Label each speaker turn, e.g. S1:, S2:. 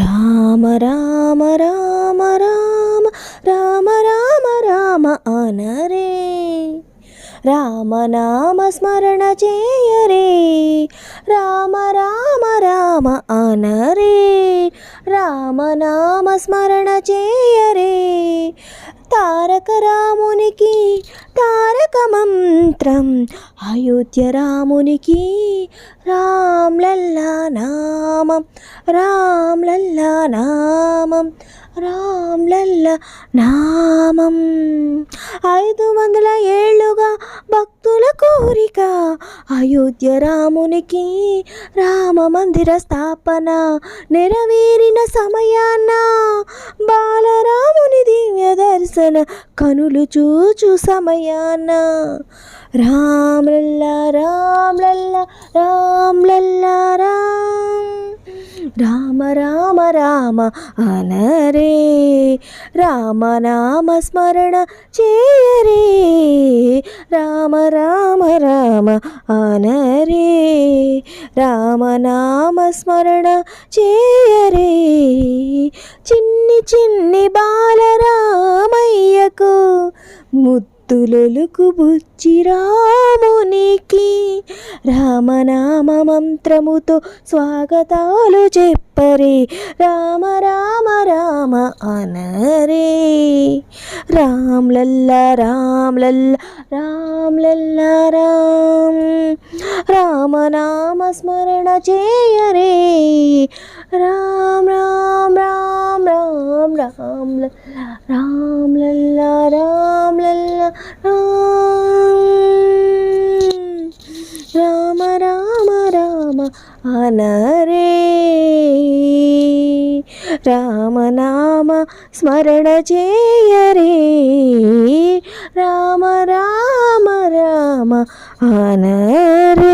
S1: రామ రామ రామ రామ రామ రామ రామ అనరే రామనామ స్మరణ చేయరే రామ రామ రామ అనరే రామనామ స్మరణ చేయరే తారక రామునికి తారక మంత్రం అయోధ్య రామునికి రామ్లల్లా నామం రామ్లల్లా నామం రామ్లల్లా నామం ఐదు వందల ఏళ్ళుగా అయోధ్య రామునికి రామ మందిర స్థాపన నెరవేరిన సమయాన బాలరాముని దివ్య దర్శన కనులు చూచు సమయాన. రామ్ రామ్లల్లా రామ్లల్లా రామ్ రామ్. రామ రామ రామ అనరే రామనామ స్మరణ చేయరే రామ రామ రామ అనరే రామనామ స్మరణ చేయరే చిన్ని చిన్ని బాలరామయ్యకు ముద్దులొలుకు బుచ్చి రామున రామనామ మంత్రముతో స్వాగతాలు చెప్పరే. రామ రామ రామ అనరే. రామ్ లల్లా రామ్ లల్లా రామ్ లల్లా రామ్. రామనామ స్మరణ చేయరే. రామ్ రామ్ రామ్ రామ్ రామ్ లల్లా రామ్. అనరే రామనామ స్మరణ చేయరే రామ రామ రామ అనరే